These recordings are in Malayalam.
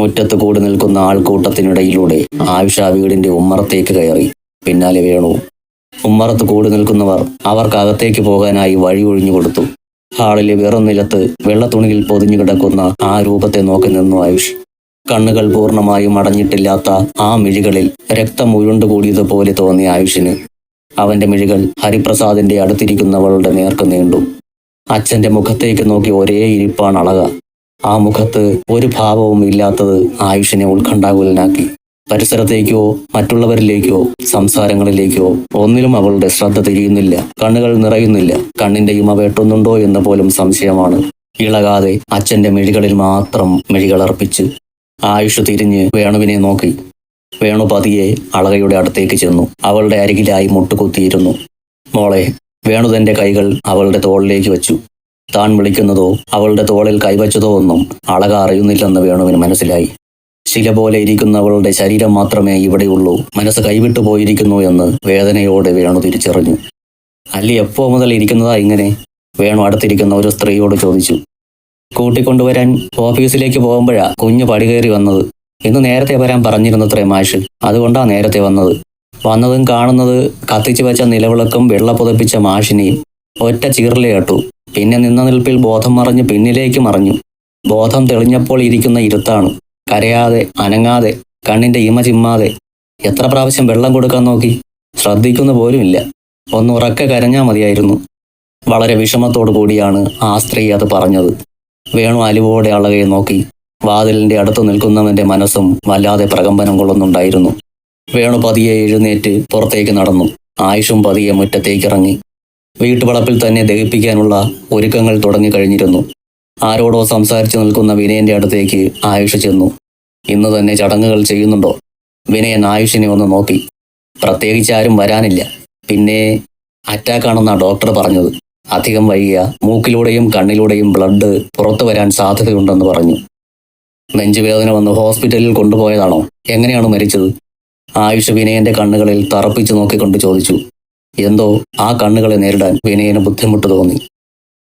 മുറ്റത്ത് കൂടി നിൽക്കുന്ന ആൾക്കൂട്ടത്തിനിടയിലൂടെ ആയുഷ വീടിന്റെ ഉമ്മറത്തേക്ക് കയറി. പിന്നാലെ വേണു. ഉമ്മറത്ത് കൂടി നിൽക്കുന്നവർ അവർക്കകത്തേക്ക് പോകാനായി വഴി ഒഴിഞ്ഞു കൊടുത്തു. ഹാളിലെ വെറും നിലത്ത് വെള്ളത്തുണിയിൽ പൊതിഞ്ഞു കിടക്കുന്ന ആ രൂപത്തെ നോക്കി നിന്നു ആയുഷ്. കണ്ണുകൾ പൂർണമായും അടഞ്ഞിട്ടില്ലാത്ത ആ മിഴികളിൽ രക്തം ഉരുണ്ടുകൂടിയതുപോലെ തോന്നിയ ആയുഷിന്. അവന്റെ മിഴികൾ ഹരിപ്രസാദിന്റെ അടുത്തിരിക്കുന്നവളുടെ നേർക്ക് നീണ്ടു. അച്ഛന്റെ മുഖത്തേക്ക് നോക്കി ഒരേ ഇരിപ്പാണ് അളക. ആ മുഖത്ത് ഒരു ഭാവവും ഇല്ലാത്തത് ആയുഷിനെ ഉത്കണ്ഠാകുലനാക്കി. പരിസരത്തേക്കോ മറ്റുള്ളവരിലേക്കോ സംസാരങ്ങളിലേക്കോ ഒന്നിലും അവളുടെ ശ്രദ്ധ തിരിയുന്നില്ല കണ്ണുകൾ നിറയുന്നില്ല കണ്ണിന്റെയും വെട്ടുന്നുണ്ടോ എന്ന് പോലും സംശയമാണ്. ഇളകാതെ അച്ഛന്റെ മിഴികളിൽ മാത്രം മിഴികളർപ്പിച്ച് ആയുഷ് തിരിഞ്ഞ് വേണുവിനെ നോക്കി. വേണു പതിയെ അളകയുടെ അടുത്തേക്ക് ചെന്നു. അവളുടെ അരികിലായി മുട്ടുകുത്തിയിരുന്നു. മോളെ വേണു തന്റെ കൈകൾ അവളുടെ തോളിലേക്ക് വെച്ചു. താൻ വിളിക്കുന്നതോ അവളുടെ തോളിൽ കൈവച്ചതോ ഒന്നും അളക അറിയുന്നില്ലെന്ന് വേണുവിന് മനസ്സിലായി. ശില പോലെ ഇരിക്കുന്നവളുടെ ശരീരം മാത്രമേ ഇവിടെയുള്ളൂ മനസ്സ് കൈവിട്ടു പോയിരിക്കുന്നു എന്ന് വേദനയോടെ വേണു തിരിച്ചറിഞ്ഞു. അല്ലി എപ്പോ മുതൽ ഇരിക്കുന്നതാ ഇങ്ങനെ? വേണു അടുത്തിരിക്കുന്ന ഒരു സ്ത്രീയോട് ചോദിച്ചു. കൂട്ടിക്കൊണ്ടുവരാൻ ഓഫീസിലേക്ക് പോകുമ്പോഴാ കുഞ്ഞു പടി കയറി വന്നത്. ഇന്ന് നേരത്തെ വരാൻ പറഞ്ഞിരുന്നത്രേ മാഷ്. അതുകൊണ്ടാ നേരത്തെ വന്നത്. വന്നതും കാണുന്നത് കത്തിച്ചു വെച്ച നിലവിളക്കും വെള്ള പുതപ്പിച്ച മാഷിനെയും ഒറ്റ ചീറിലെ കേട്ടു. പിന്നെ നിന്ന നിൽപ്പിൽ ബോധം മറഞ്ഞ് പിന്നിലേക്ക് മറഞ്ഞു. ബോധം തെളിഞ്ഞപ്പോൾ ഇരിക്കുന്ന ഇരുത്താണ്. കരയാതെ അനങ്ങാതെ കണ്ണിന്റെ ഇമ ചിമ്മാതെ. എത്ര പ്രാവശ്യം വെള്ളം കൊടുക്കാൻ നോക്കി? ശ്രദ്ധിക്കുന്ന പോലുമില്ല. ഒന്ന് ഉറക്കെ കരഞ്ഞാൽ മതിയായിരുന്നു. വളരെ വിഷമത്തോടു കൂടിയാണ് ആ സ്ത്രീ അത് പറഞ്ഞത്. വേണു അലിവോടെ അളകയെ നോക്കി. വാതിലിന്റെ അടുത്ത് നിൽക്കുന്നവന്റെ മനസ്സും വല്ലാതെ പ്രകമ്പനം കൊള്ളുന്നുണ്ടായിരുന്നു. വേണു പതിയെ എഴുന്നേറ്റ് പുറത്തേക്ക് നടന്നു. ആയുഷും പതിയെ മുറ്റത്തേക്ക് ഇറങ്ങി വീട്ടുവളപ്പിൽ തന്നെ ദഹിപ്പിക്കാനുള്ള ഒരുക്കങ്ങൾ തുടങ്ങിക്കഴിഞ്ഞിരുന്നു ആരോടോ സംസാരിച്ചു നിൽക്കുന്ന വിനയന്റെ അടുത്തേക്ക് ആയുഷ് ചെന്നു. ഇന്ന് തന്നെ ചടങ്ങുകൾ ചെയ്യുന്നുണ്ടോ? വിനയൻ ആയുഷിനെ ഒന്ന് നോക്കി. പ്രത്യേകിച്ച് ആരും വരാനില്ല. പിന്നെ അറ്റാക്കാണെന്നാ ഡോക്ടർ പറഞ്ഞത്. അധികം വൈകിയ മൂക്കിലൂടെയും കണ്ണിലൂടെയും ബ്ലഡ് പുറത്തു വരാൻ സാധ്യതയുണ്ടെന്ന് പറഞ്ഞു. നെഞ്ചുവേദന വന്ന് ഹോസ്പിറ്റലിൽ കൊണ്ടുപോയതാണോ? എങ്ങനെയാണ് മരിച്ചത്? ആയുഷ് വിനയന്റെ കണ്ണുകളിൽ തറപ്പിച്ചു നോക്കിക്കൊണ്ട് ചോദിച്ചു. എന്തോ ആ കണ്ണുകളെ നേരിടാൻ വിനയന് ബുദ്ധിമുട്ട് തോന്നി.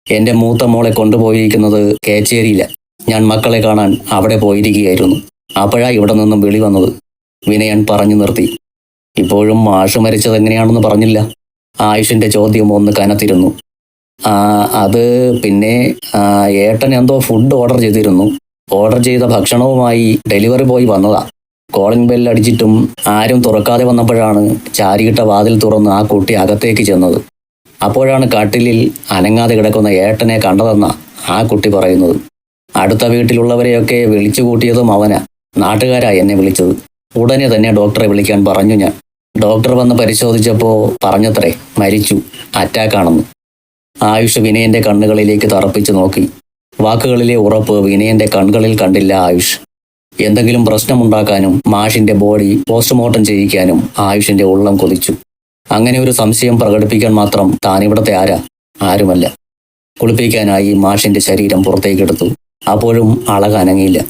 എന്റെ മൂത്ത മോളെ കൊണ്ടുപോയിരിക്കുന്നത് കേച്ചേരിയില്ല. ഞാൻ മക്കളെ കാണാൻ അവിടെ പോയിരിക്കുകയായിരുന്നു. അപ്പോഴാ ഇവിടെ നിന്നും വിളി വന്നത്. വിനയൻ പറഞ്ഞു നിർത്തി. ഇപ്പോഴും മാഷ് മരിച്ചത് എങ്ങനെയാണെന്ന് പറഞ്ഞില്ല. ആയുഷിന്റെ ചോദ്യം ഒന്ന് കനത്തിരുന്നു. അത് പിന്നെ ഏട്ടൻ എന്തോ ഫുഡ് ഓർഡർ ചെയ്തിരുന്നു. ഓർഡർ ചെയ്ത ഭക്ഷണവുമായി ഡെലിവറി ബോയ് വന്നതാ. കോളിംഗ് ബെൽ അടിച്ചിട്ടും ആരും തുറക്കാതെ വന്നപ്പോഴാണ് ചാരിയിട്ട വാതിൽ തുറന്ന് ആ കുട്ടി അകത്തേക്ക് ചെന്നത്. അപ്പോഴാണ് കട്ടിലിൽ അനങ്ങാതെ കിടക്കുന്ന ഏട്ടനെ കണ്ടതെന്ന ആ കുട്ടി പറയുന്നത്. അടുത്ത വീട്ടിലുള്ളവരെയൊക്കെ വിളിച്ചു കൂട്ടിയതും അവനാ. എന്നെ വിളിച്ചത്. ഉടനെ തന്നെ ഡോക്ടറെ വിളിക്കാൻ പറഞ്ഞു ഞാൻ. ഡോക്ടർ വന്ന് പരിശോധിച്ചപ്പോൾ പറഞ്ഞത്രേ മരിച്ചു അറ്റാക്കാണെന്ന്. ആയുഷ് വിനയന്റെ കണ്ണുകളിലേക്ക് തറപ്പിച്ചു നോക്കി. വാക്കുകളിലെ ഉറപ്പ് വിനയന്റെ കണ്ണുകളിൽ കണ്ടില്ല ആയുഷ്. എന്തെങ്കിലും പ്രശ്നമുണ്ടാക്കാനും മാഷിന്റെ ബോഡി പോസ്റ്റ്മോർട്ടം ചെയ്യിക്കാനും ആയുഷിന്റെ ഉള്ളം കൊതിച്ചു. അങ്ങനെ ഒരു സംശയം പ്രകടിപ്പിക്കാൻ മാത്രം താനിവിടത്തെ ആരാ? ആരുമല്ല. കുളിപ്പിക്കാനായി മാഷിന്റെ ശരീരം പുറത്തേക്കെടുത്തു. അപ്പോഴും അളകനങ്ങിയില്ല.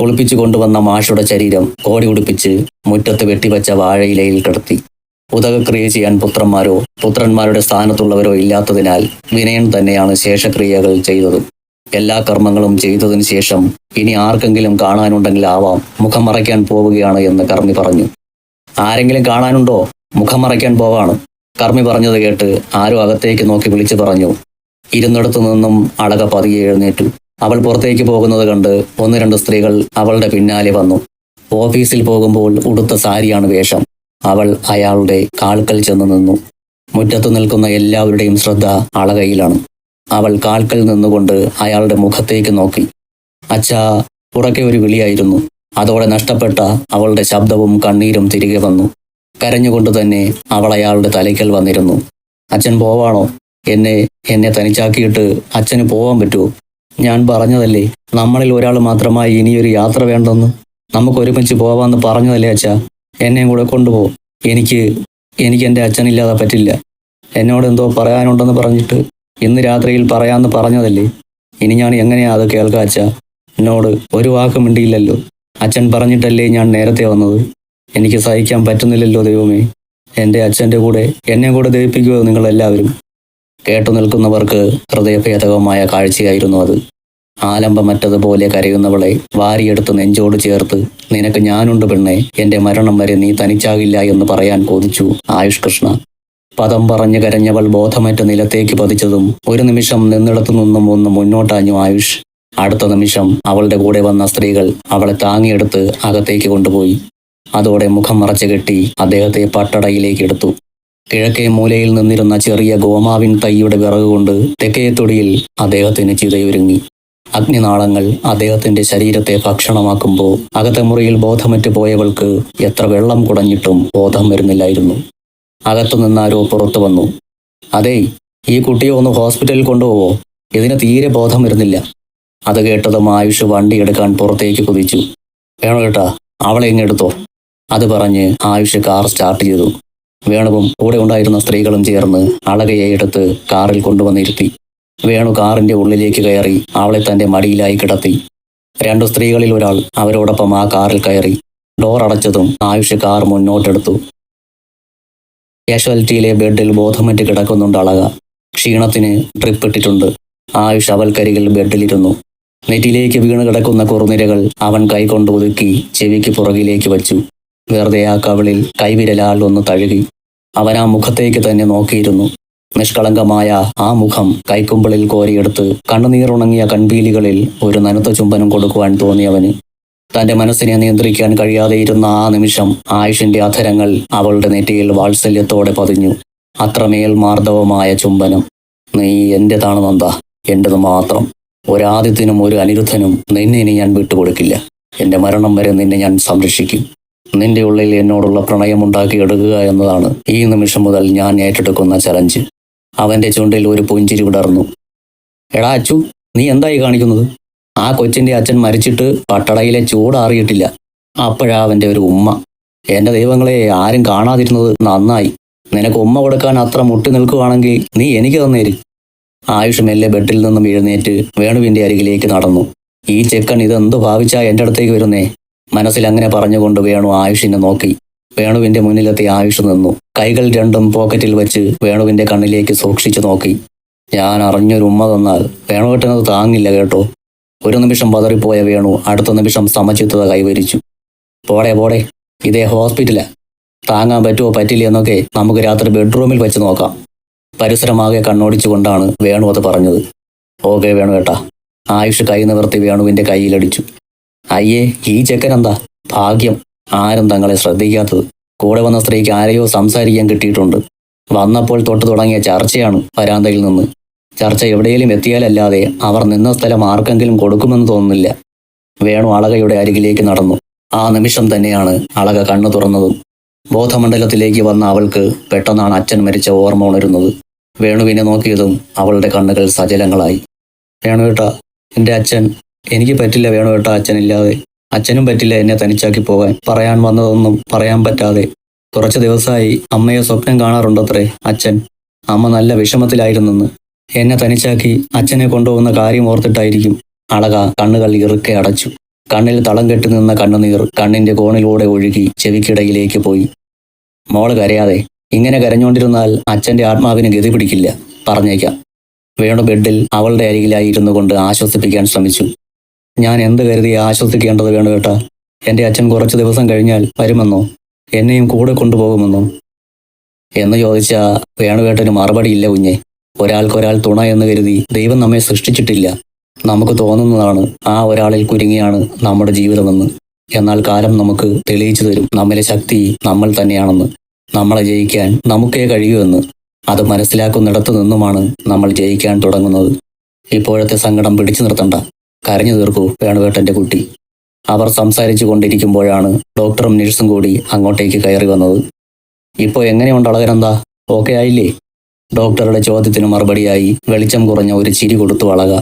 കുളിപ്പിച്ചു കൊണ്ടുവന്ന മാഷുടെ ശരീരം കോടി ഉടുപ്പിച്ച് മുറ്റത്ത് വെട്ടിവച്ച വാഴയിലയിൽ കിടത്തി. ഉദകക്രിയ ചെയ്യാൻ പുത്രന്മാരോ പുത്രന്മാരുടെ സ്ഥാനത്തുള്ളവരോ ഇല്ലാത്തതിനാൽ വിനയൻ തന്നെയാണ് ശേഷക്രിയകൾ ചെയ്തത്. എല്ലാ കർമ്മങ്ങളും ചെയ്തതിനു ശേഷം ഇനി ആർക്കെങ്കിലും കാണാനുണ്ടെങ്കിൽ ആവാം മുഖം മറയ്ക്കാൻ പോവുകയാണ് എന്ന് കർമ്മി പറഞ്ഞു. ആരെങ്കിലും കാണാനുണ്ടോ? മുഖം മറയ്ക്കാൻ പോവാണ്. കർമ്മി പറഞ്ഞത് കേട്ട് ആരോ അകത്തേക്ക് നോക്കി വിളിച്ചു പറഞ്ഞു. ഇരുന്നിടത്തു നിന്നും അളക പതിയെ എഴുന്നേറ്റു. അവൾ പുറത്തേക്ക് പോകുന്നത് കണ്ട് ഒന്ന് രണ്ട് സ്ത്രീകൾ അവളുടെ പിന്നാലെ വന്നു. ഓഫീസിൽ പോകുമ്പോൾ ഉടുത്ത സാരിയാണ് വേഷം. അവൾ അയാളുടെ കാൽക്കൽ ചെന്ന് നിന്നു. മുറ്റത്ത് നിൽക്കുന്ന എല്ലാവരുടെയും ശ്രദ്ധ അളകയിലാണ്. അവൾ കാൽക്കൽ നിന്നുകൊണ്ട് അയാളുടെ മുഖത്തേക്ക് നോക്കി. അച്ഛാ ഉറക്കെ ഒരു വിളിയായിരുന്നു. അതോടെ നഷ്ടപ്പെട്ട അവളുടെ ശബ്ദവും കണ്ണീരും തിരികെ വന്നു. കരഞ്ഞുകൊണ്ട് തന്നെ അവൾ അയാളുടെ തലയ്ക്കൽ വന്നിരുന്നു. അച്ഛൻ പോവാണോ? എന്നെ എന്നെ തനിച്ചാക്കിയിട്ട് അച്ഛന് പോവാൻ പറ്റുമോ ഞാൻ പറഞ്ഞതല്ലേ നമ്മളിൽ ഒരാൾ മാത്രമായി ഇനിയൊരു യാത്ര വേണ്ടെന്ന്? നമുക്ക് ഒരുമിച്ച് പോവാന്ന് പറഞ്ഞതല്ലേ അച്ഛാ? എന്നെയും കൂടെ കൊണ്ടുപോ. എനിക്ക് എനിക്ക് എന്റെ അച്ഛനില്ലാതെ പറ്റില്ല. എന്നോട് എന്തോ പറയാനുണ്ടെന്ന് പറഞ്ഞിട്ട് ഇന്ന് രാത്രിയിൽ പറയാമെന്ന് പറഞ്ഞതല്ലേ? ഇനി ഞാൻ എങ്ങനെയാ അത് കേൾക്കുക അച്ഛ എന്നോട് ഒരു വാക്ക് മിണ്ടിയില്ലല്ലോ. അച്ഛൻ പറഞ്ഞിട്ടല്ലേ ഞാൻ നേരത്തെ വന്നത്? എനിക്ക് സഹിക്കാൻ പറ്റുന്നില്ലല്ലോ ദൈവമേ. എന്റെ അച്ഛന്റെ കൂടെ എന്നെ കൂടെ ദഹിപ്പിക്കുമോ നിങ്ങളെല്ലാവരും. കേട്ടു നിൽക്കുന്നവർക്ക് ഹൃദയഭേദകമായ കാഴ്ചയായിരുന്നു അത്. ആലംബമറ്റതുപോലെ കരയുന്നവളെ വാരിയെടുത്ത് നെഞ്ചോട് ചേർത്ത് നിനക്ക് ഞാനുണ്ട് പെണ്ണെ എന്റെ മരണം വരെ നീ തനിച്ചാകില്ല എന്ന് പറയാൻ കൊതിച്ചു ആയുഷ് കൃഷ്ണ. പദം പറഞ്ഞു കരഞ്ഞവൾ ബോധമറ്റ നിലത്തേക്ക് പതിച്ചതും ഒരു നിമിഷം നിന്നിടത്തു നിന്നും ഒന്ന് മുന്നോട്ടാഞ്ഞു ആയുഷ്. അടുത്ത നിമിഷം അവളുടെ കൂടെ വന്ന സ്ത്രീകൾ അവളെ താങ്ങിയെടുത്ത് അകത്തേക്ക് കൊണ്ടുപോയി. അതോടെ മുഖം മറച്ചു കെട്ടി അദ്ദേഹത്തെ പട്ടടയിലേക്ക് എടുത്തു. കിഴക്കേ മൂലയിൽ നിന്നിരുന്ന ചെറിയ ഗോമാവിൻ തൈയുടെ വിറക് കൊണ്ട് തെക്കേ തൊടിയിൽ അദ്ദേഹത്തിന് ചിതയൊരുങ്ങി. അഗ്നിനാളങ്ങൾ അദ്ദേഹത്തിന്റെ ശരീരത്തെ ഭക്ഷണമാക്കുമ്പോൾ അകത്തെ മുറിയിൽ ബോധമറ്റ് പോയവൾക്ക് എത്ര വെള്ളം കുടഞ്ഞിട്ടും ബോധം വരുന്നില്ലായിരുന്നു. അകത്തു നിന്നാരോ പുറത്തു വന്നു. അതേ ഈ കുട്ടിയെ ഒന്ന് ഹോസ്പിറ്റലിൽ കൊണ്ടുപോവോ? ഇതിന് തീരെ ബോധം വരുന്നില്ല. അത് കേട്ടതും ആയുഷ് വണ്ടി എടുക്കാൻ പുറത്തേക്ക് കുതിച്ചു. വേണു കേട്ടാ അവളെ ഇങ്ങെടുത്തോ അത് പറഞ്ഞ് ആയുഷ് കാർ സ്റ്റാർട്ട് ചെയ്തു. വേണുവും കൂടെ ഉണ്ടായിരുന്ന സ്ത്രീകളും ചേർന്ന് അളകയെ എടുത്ത് കാറിൽ കൊണ്ടുവന്നിരുത്തി. വേണു കാറിന്റെ ഉള്ളിലേക്ക് കയറി അവളെ തന്റെ മടിയിലായി കിടത്തി. രണ്ടു സ്ത്രീകളിൽ ഒരാൾ അവരോടൊപ്പം ആ കാറിൽ കയറി. ഡോർ അടച്ചതും ആയുഷ് കാർ മുന്നോട്ടെടുത്തു. കാഷ്വാലിറ്റിയിലെ ബെഡിൽ ബോധമറ്റ് കിടക്കുന്നുണ്ട് അളക. ക്ഷീണത്തിന് ട്രിപ്പിട്ടിട്ടുണ്ട്. ആയുഷ് അവൽക്കരികിൽ ബെഡിലിരുന്നു. നെറ്റിലേക്ക് വീണ് കിടക്കുന്ന കുറുനിരകൾ അവൻ കൈകൊണ്ട് ഒതുക്കി ചെവിക്ക് പുറകിലേക്ക് വച്ചു. വെറുതെ ആ കവിളിൽ കൈവിരലാൽ ഒന്ന് തഴുകി. അവൻ ആ മുഖത്തേക്ക് തന്നെ നോക്കിയിരുന്നു. നിഷ്കളങ്കമായ ആ മുഖം കൈക്കുമ്പിളിൽ കോരിയെടുത്ത് കണ്ണുനീറുണങ്ങിയ കൺപീലികളിൽ ഒരു നനുത്ത ചുംബനം കൊടുക്കുവാൻ തോന്നിയവന്. തന്റെ മനസ്സിനെ നിയന്ത്രിക്കാൻ കഴിയാതെ ഇരുന്ന ആ നിമിഷം ആയുഷിന്റെ അധരങ്ങൾ അവളുടെ നെറ്റിയിൽ വാത്സല്യത്തോടെ പതിഞ്ഞു. അത്രമേൽ മാർദ്ദവമായ ചുംബനം. നീ എന്റേതാണ് നന്ദ? എന്റേത് മാത്രം. ഒരാദ്യത്തിനും ഒരു അനിരുദ്ധനും നിന്നെ ഇനി ഞാൻ വിട്ടുകൊടുക്കില്ല. എന്റെ മരണം വരെ നിന്നെ ഞാൻ സംരക്ഷിക്കും. നിന്റെ ഉള്ളിൽ എന്നോടുള്ള പ്രണയമുണ്ടാക്കിയെടുക്കുക എന്നതാണ് ഈ നിമിഷം മുതൽ ഞാൻ ഏറ്റെടുക്കുന്ന ചലഞ്ച്. അവന്റെ ചുണ്ടിൽ ഒരു പുഞ്ചിരി വിടർന്നു. എടാ അച്ചു നീ എന്തായി കാണിക്കുന്നത്? ആ കൊച്ചിന്റെ അച്ഛൻ മരിച്ചിട്ട് പട്ടടയിലെ ചൂടാറിയിട്ടില്ല. അപ്പോഴാ അവന്റെ ഒരു ഉമ്മ. എന്റെ ദൈവങ്ങളെ ആരും കാണാതിരുന്നത് നന്നായി. നിനക്ക് ഉമ്മ കൊടുക്കാൻ അത്ര മുട്ടി നിൽക്കുവാണെങ്കിൽ നീ എനിക്ക് തന്നേരി. ആയുഷ് മെല്ലെ ബെഡിൽ നിന്നും എഴുന്നേറ്റ് വേണുവിന്റെ അരികിലേക്ക് നടന്നു. ഈ ചെക്കൻ ഇതെന്ത് ഭാവിച്ചാ എന്റെ അടുത്തേക്ക് വരുന്നേ? മനസ്സിൽ അങ്ങനെ പറഞ്ഞുകൊണ്ട് വേണു ആയുഷിനെ നോക്കി. വേണുവിന്റെ മുന്നിലെത്തി ആയുഷ് നിന്നു. കൈകൾ രണ്ടും പോക്കറ്റിൽ വെച്ച് വേണുവിന്റെ കണ്ണിലേക്ക് സൂക്ഷിച്ചു നോക്കി. ഞാൻ അറിഞ്ഞൊരു ഉമ്മ തന്നാൽ വേണു കെട്ടുന്നത് താങ്ങില്ല കേട്ടോ. ഒരു നിമിഷം പതറിപ്പോയ വേണു അടുത്ത നിമിഷം സമചിത്തത കൈവരിച്ചു. പോടെ പോടെ ഇതേ ഹോസ്പിറ്റലാ താങ്ങാൻ പറ്റുമോ പറ്റില്ല എന്നൊക്കെ നമുക്ക് രാത്രി ബെഡ്റൂമിൽ വെച്ച് നോക്കാം. പരിസരമാകെ കണ്ണോടിച്ചുകൊണ്ടാണ് വേണു അത് പറഞ്ഞത്. ഓക്കെ വേണു കേട്ടാ ആയുഷ് കൈ നിവർത്തി വേണുവിന്റെ കയ്യിലടിച്ചു. അയ്യേ ഈ ചെക്കൻ എന്താ ഭാഗ്യം. ആരും തങ്ങളെ ശ്രദ്ധിക്കാത്തത്. കൂടെ വന്ന സ്ത്രീക്ക് ആരെയോ സംസാരിക്കാൻ കിട്ടിയിട്ടുണ്ട്. വന്നപ്പോൾ തൊട്ട് തുടങ്ങിയ ചർച്ചയാണ് വരാന്തയിൽ നിന്ന്. ചർച്ച എവിടെയെങ്കിലും എത്തിയാലല്ലാതെ അവർ നിന്ന സ്ഥലം ആർക്കെങ്കിലും കൊടുക്കുമെന്ന് തോന്നുന്നില്ല. വേണു അളകയുടെ അരികിലേക്ക് നടന്നു. ആ നിമിഷം തന്നെയാണ് അളക കണ്ണു തുറന്നതും. ബോധമണ്ഡലത്തിലേക്ക് വന്ന അവൾക്ക് പെട്ടെന്നാണ് അച്ഛൻ മരിച്ച ഓർമ്മ ഉണരുന്നത്. വേണുവിനെ നോക്കിയതും അവളുടെ കണ്ണുകൾ സജലങ്ങളായി. വേണുവേട്ട എന്റെ അച്ഛൻ എനിക്ക് പറ്റില്ല വേണുവേട്ട അച്ഛനില്ലാതെ. അച്ഛനും പറ്റില്ല എന്നെ തനിച്ചാക്കി പോകാൻ. പറയാൻ വന്നതൊന്നും പറയാൻ പറ്റാതെ. കുറച്ച് ദിവസമായി അമ്മയെ സ്വപ്നം കാണാറുണ്ടത്രേ അച്ഛൻ. അമ്മ നല്ല വിഷമത്തിലായിരുന്നെന്ന്. എന്നെ തനിച്ചാക്കി അച്ഛനെ കൊണ്ടുപോകുന്ന കാര്യം ഓർത്തിട്ടായിരിക്കും. അളക കണ്ണുകൾ ഇറുക്കെ അടച്ചു. കണ്ണിൽ തളം കെട്ടി നിന്ന കണ്ണുനീർ കണ്ണിന്റെ കോണിലൂടെ ഒഴുകി ചെവിക്കിടയിലേക്ക് പോയി. മോൾ കരയാതെ ഇങ്ങനെ കരഞ്ഞുകൊണ്ടിരുന്നാൽ അച്ഛന്റെ ആത്മാവിന് ഗതി പിടിക്കില്ല പറഞ്ഞേക്കാം. വേണു ബെഡിൽ അവളുടെ അരികിലായി ഇരുന്നു കൊണ്ട് ആശ്വസിപ്പിക്കാൻ ശ്രമിച്ചു. ഞാൻ എന്ത് കരുതി ആശ്വസിക്കേണ്ടത് വേണു കേട്ടാ എന്റെ അച്ഛൻ കുറച്ച് ദിവസം കഴിഞ്ഞാൽ വരുമെന്നോ? എന്നെയും കൂടെ കൊണ്ടുപോകുമെന്നോ? എന്ന് ചോദിച്ച വേണുവേട്ടന് മറുപടിയില്ല കുഞ്ഞെ. ഒരാൾക്കൊരാൾ തുണ എന്ന് കരുതി ദൈവം നമ്മെ സൃഷ്ടിച്ചിട്ടില്ല. നമുക്ക് തോന്നുന്നതാണ് ആ ഒരാളിൽ കുരുങ്ങിയാണ് നമ്മുടെ ജീവിതമെന്ന്. എന്നാൽ കാലം നമുക്ക് തെളിയിച്ചു തരും. നമ്മിലെ ശക്തി നമ്മൾ തന്നെയാണെന്ന്. നമ്മളെ ജയിക്കാൻ നമുക്കേ കഴിയുമെന്ന് അത് മനസ്സിലാക്കുന്നിടത്തു നിന്നുമാണ് നമ്മൾ ജയിക്കാൻ തുടങ്ങുന്നത്. ഇപ്പോഴത്തെ സങ്കടം പിടിച്ചു നിർത്തണ്ട. കരഞ്ഞു തീർക്കൂ വേണുവേട്ടന്റെ കുട്ടി. അവർ സംസാരിച്ചു കൊണ്ടിരിക്കുമ്പോഴാണ് ഡോക്ടറും നഴ്സും കൂടി അങ്ങോട്ടേക്ക് കയറി വന്നത്. ഇപ്പോൾ എങ്ങനെയുണ്ട് അളകനെന്താ? ഓക്കെ ആയില്ലേ? ഡോക്ടറുടെ ചോദ്യത്തിന് മറുപടിയായി വെളിച്ചം കുറഞ്ഞ ഒരു ചിരി കൊടുത്തു വളക.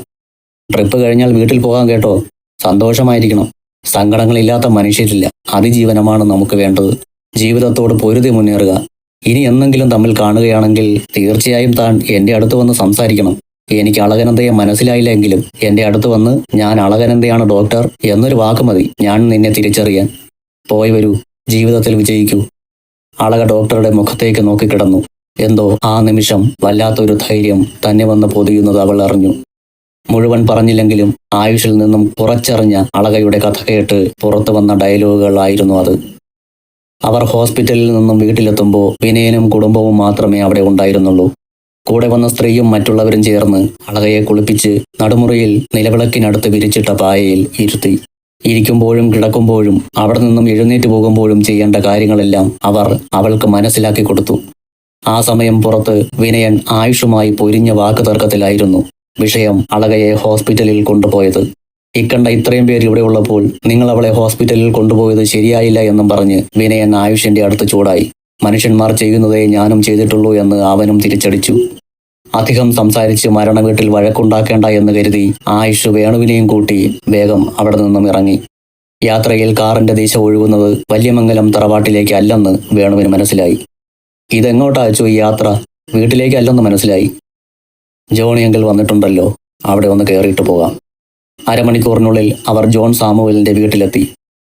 ട്രിപ്പ് കഴിഞ്ഞാൽ വീട്ടിൽ പോകാൻ കേട്ടോ. സന്തോഷമായിരിക്കണം. സങ്കടങ്ങളില്ലാത്ത മനുഷ്യരില്ല. അതിജീവനമാണ് നമുക്ക് വേണ്ടത്. ജീവിതത്തോട് പൊരുതി മുന്നേറുക. ഇനി എന്നെങ്കിലും തമ്മിൽ കാണുകയാണെങ്കിൽ തീർച്ചയായും താൻ എന്റെ അടുത്ത് വന്ന് സംസാരിക്കണം. എനിക്ക് അളകനന്ദയെ മനസ്സിലായില്ലെങ്കിലും എന്റെ അടുത്ത് വന്ന് ഞാൻ അളകനന്ദയാണ് ഡോക്ടർ എന്നൊരു വാക്ക് മതി. ഞാൻ നിന്നെ തിരിച്ചറിയാൻ. പോയി വരൂ. ജീവിതത്തിൽ വിജയിക്കൂ. അളക ഡോക്ടറുടെ മുഖത്തേക്ക് നോക്കിക്കിടന്നു. എന്തോ ആ നിമിഷം വല്ലാത്തൊരു ധൈര്യം തന്നെ വന്ന് പൊതിയുന്നത് അവൾ അറിഞ്ഞു. മുഴുവൻ പറഞ്ഞില്ലെങ്കിലും ആയുഷിൽ നിന്നും കുറച്ചറിഞ്ഞ അളകയുടെ കഥ കേട്ട് പുറത്തു വന്ന ഡയലോഗുകളായിരുന്നു അത്. അവർ ഹോസ്പിറ്റലിൽ നിന്നും വീട്ടിലെത്തുമ്പോൾ വിനയനും കുടുംബവും മാത്രമേ അവിടെ ഉണ്ടായിരുന്നുള്ളൂ. കൂടെ വന്ന സ്ത്രീയും മറ്റുള്ളവരും ചേർന്ന് അളകയെ കുളിപ്പിച്ച് നടുമുറിയിൽ നിലവിളക്കിനടുത്ത് വിരിച്ചിട്ട പായയിൽ ഇരുത്തി. ഇരിക്കുമ്പോഴും കിടക്കുമ്പോഴും അവിടെ നിന്നും എഴുന്നേറ്റ് പോകുമ്പോഴും ചെയ്യേണ്ട കാര്യങ്ങളെല്ലാം അവർ അവൾക്ക് മനസ്സിലാക്കി കൊടുത്തു. ആ സമയം പുറത്ത് വിനയൻ ആയുഷുമായി പൊരിഞ്ഞ വാക്ക് തർക്കത്തിലായിരുന്നു വിഷയം അളകയെ ഹോസ്പിറ്റലിൽ കൊണ്ടുപോയത്. ഇക്കണ്ട ഇത്രയും പേര് ഇവിടെ ഉള്ളപ്പോൾ നിങ്ങൾ അവളെ ഹോസ്പിറ്റലിൽ കൊണ്ടുപോയത് ശരിയായില്ല എന്നും പറഞ്ഞ് വിനയൻ ആയുഷിന്റെ അടുത്ത് ചൂടായി. മനുഷ്യന്മാർ ചെയ്യുന്നതേ ഞാനും ചെയ്തിട്ടുള്ളൂ എന്ന് അവനും തിരിച്ചടിച്ചു. അധികം സംസാരിച്ച് മരണവീട്ടിൽ വഴക്കുണ്ടാക്കേണ്ട എന്ന് കരുതി ആയുഷ് വേണുവിനെയും കൂട്ടി വേഗം അവിടെ നിന്നും ഇറങ്ങി. യാത്രയിൽ കാറിന്റെ ദിശ ഒഴുകുന്നത് വല്യമംഗലം തറവാട്ടിലേക്ക് അല്ലെന്ന് വേണുവിന് മനസ്സിലായി. ഇതെങ്ങോട്ടാ ചോ ഈ യാത്ര? വീട്ടിലേക്കല്ലെന്ന് മനസ്സിലായി. ജോണി അങ്കിൾ വന്നിട്ടുണ്ടല്ലോ. അവിടെ ഒന്ന് കയറിയിട്ട് പോകാം. അരമണിക്കൂറിനുള്ളിൽ അവർ ജോൺ സാമുവലിന്റെ വീട്ടിലെത്തി.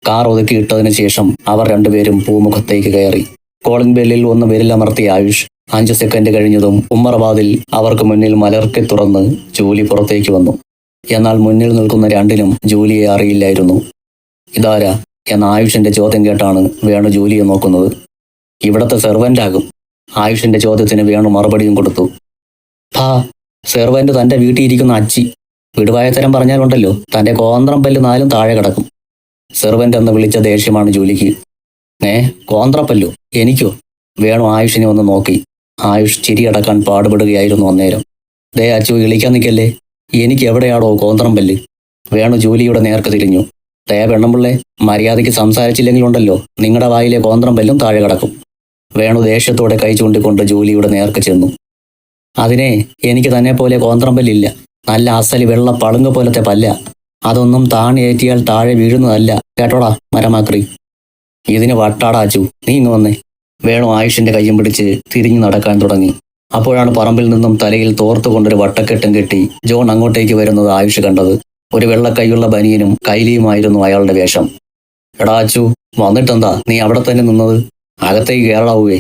കാർ ഒതുക്കിയിട്ടതിനു ശേഷം അവർ രണ്ടുപേരും പൂമുഖത്തേക്ക് കയറി. കോളിംഗ് ബെല്ലിൽ ഒന്ന് വിരലമർത്തിയ ആയുഷ്. അഞ്ച് സെക്കൻഡ് കഴിഞ്ഞതും ഉമ്മറവാതിൽ അവർക്ക് മുന്നിൽ മലർക്കെ തുറന്ന് ജൂലി പുറത്തേക്ക് വന്നു. എന്നാൽ മുന്നിൽ നിൽക്കുന്ന രണ്ടിനും ജൂലിയെ അറിയില്ലായിരുന്നു. ഇതാരാ? എന്ന ആയുഷിന്റെ ചോദ്യം കേട്ടാണ് വേണു ജൂലിയെ നോക്കുന്നത്. ഇവിടത്തെ സെർവന്റ് ആകും. ആയുഷിന്റെ ചോദ്യത്തിന് വേണു മറുപടിയും കൊടുത്തു. ഭാ സെർവന്റ് തന്റെ വീട്ടിൽ ഇരിക്കുന്ന അച്ചി. വിടുവായത്തരം പറഞ്ഞാലുണ്ടല്ലോ തന്റെ കോന്ത്രം പല്ല് നാലും താഴെ കിടക്കും. സെർവന്റ് എന്ന് വിളിച്ച ദേഷ്യമാണ് ജൂലിക്ക്. ഏ കോന്ത്രപ്പല്ലോ എനിക്കോ? വേണു ആയുഷിനെ ഒന്ന് നോക്കി. ആയുഷ് ചിരിയടക്കാൻ പാടുപെടുകയായിരുന്നു അന്നേരം. ദേ അച്ചു ഇളിക്കാൻ നിൽക്കല്ലേ? എനിക്ക് എവിടെയാടോ കോന്ത്രം പല്ല്. വേണു ജൂലിയുടെ നേർക്ക് തിരിഞ്ഞു. ദേ പെണ്ണമ്പിള്ളേ മര്യാദയ്ക്ക് സംസാരിച്ചില്ലെങ്കിലുണ്ടല്ലോ നിങ്ങളുടെ വായിലെ കോന്ത്രം പല്ലും താഴെ കിടക്കും. വേണു ദേഷ്യത്തോടെ കൈ ചൂണ്ടിക്കൊണ്ട് ജൂലിയുടെ നേർക്ക് ചെന്നു. അതിനെ എനിക്ക് തന്നെ പോലെ കോന്ത്രമ്പല്ലില്ല നല്ല അസലി വെള്ള പളുങ്ക് പോലത്തെ പല്ല. അതൊന്നും താണിയേറ്റിയാൽ താഴെ വീഴുന്നതല്ല. കേട്ടോടാ മരമാക്രി. ഇതിന് വട്ടാടാച്ചു നീ ഇങ്ങ് വന്നേ. വേണു ആയുഷിന്റെ കയ്യും പിടിച്ച് തിരിഞ്ഞു നടക്കാൻ തുടങ്ങി. അപ്പോഴാണ് പറമ്പിൽ നിന്നും തലയിൽ തോർത്തുകൊണ്ടൊരു വട്ടക്കെട്ടും കെട്ടി ജോൺ അങ്ങോട്ടേക്ക് വരുന്നത് ആയുഷ് കണ്ടത്. ഒരു വെള്ളക്കൈയുള്ള ബനിയനും കൈലിയുമായിരുന്നു അയാളുടെ വേഷം. എടാ അച്ചു വന്നിട്ടെന്താ? നീ അവിടെ തന്നെ നിന്നത്? അകത്തേക്ക് കേരളാവുകേ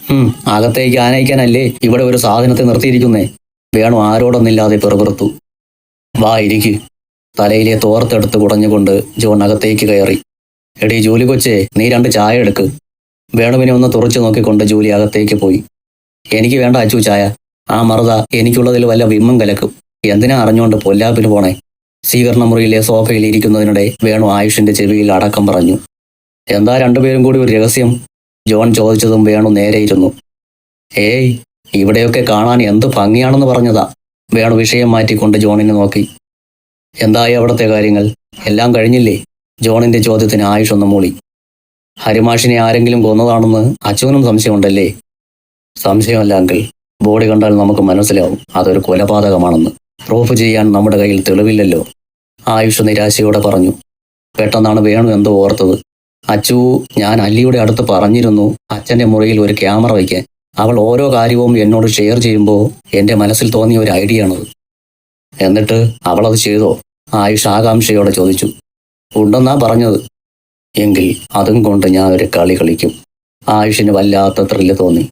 ഉം അകത്തേക്ക് ആനയിക്കാനല്ലേ ഇവിടെ ഒരു സാധനത്തെ നിർത്തിയിരിക്കുന്നേ. വേണു ആരോടൊന്നില്ലാതെ പെറുപിറുത്തു. വാ ഇരിക്കു. തലയിലെ തോർത്തെടുത്ത് കുടഞ്ഞുകൊണ്ട് ജോൺ അകത്തേക്ക് കയറി. എടീ ജോലി കൊച്ചേ നീ രണ്ട് ചായ എടുക്ക്. വേണുവിനെ ഒന്ന് തുറച്ചു നോക്കിക്കൊണ്ട് ജൂലി അകത്തേക്ക് പോയി. എനിക്ക് വേണ്ട അച്ചു ചായ. ആ മറുത എനിക്കുള്ളതിൽ വല്ല വിമ്മം കലക്കും. എന്തിനാ അറിഞ്ഞുകൊണ്ട് പൊല്ലാപ്പിന് പോണേ? സ്വീകരണ മുറിയിലെ സോഫയിൽ ഇരിക്കുന്നതിനിടെ വേണു ആയുഷിന്റെ ചെവിയിൽ അടക്കം പറഞ്ഞു. എന്താ രണ്ടുപേരും കൂടി ഒരു രഹസ്യം? ജോൺ ചോദിച്ചതും വേണു നേരെ ഇരുന്നു. ഏയ് ഇവിടെയൊക്കെ കാണാൻ എന്ത് ഭംഗിയാണെന്ന് പറഞ്ഞതാ. വേണു വിഷയം മാറ്റിക്കൊണ്ട് ജോണിനെ നോക്കി. എന്തായി അവിടുത്തെ കാര്യങ്ങൾ? എല്ലാം കഴിഞ്ഞില്ലേ? ജോണിന്റെ ചോദ്യത്തിന് ആയുഷ് ഒന്ന് മൂളി. ഹരിമാഷിനെ ആരെങ്കിലും കൊന്നതാണെന്ന് അച്ഛനും സംശയമുണ്ടല്ലേ? സംശയമല്ല അങ്കിൾ. ബോഡി കണ്ടാൽ നമുക്ക് മനസ്സിലാവും. അതൊരു കൊലപാതകമാണെന്ന്. പ്രൂഫ് ചെയ്യാൻ നമ്മുടെ കയ്യിൽ തെളിവില്ലല്ലോ. ആയുഷ് നിരാശയോടെ പറഞ്ഞു. പെട്ടെന്നാണ് വേണു എന്തോ ഓർത്തത്. അച്ചു ഞാൻ അല്ലിയുടെ അടുത്ത് പറഞ്ഞിരുന്നു അച്ഛന്റെ മുറിയിൽ ഒരു ക്യാമറ വയ്ക്കാൻ. അവൾ ഓരോ കാര്യവും എന്നോട് ഷെയർ ചെയ്യുമ്പോൾ എന്റെ മനസ്സിൽ തോന്നിയ ഒരു ഐഡിയ ആണത്. എന്നിട്ട് അവളത് ചെയ്തോ? ആയുഷ് ആകാംക്ഷയോടെ ചോദിച്ചു. ഉണ്ടെന്നാ പറഞ്ഞത്. എങ്കിൽ അതും കൊണ്ട് ഞാൻ ഒരു കളി കളിക്കും. ആയുഷിന് വല്ലാത്ത ത്രില്ല് തോന്നി.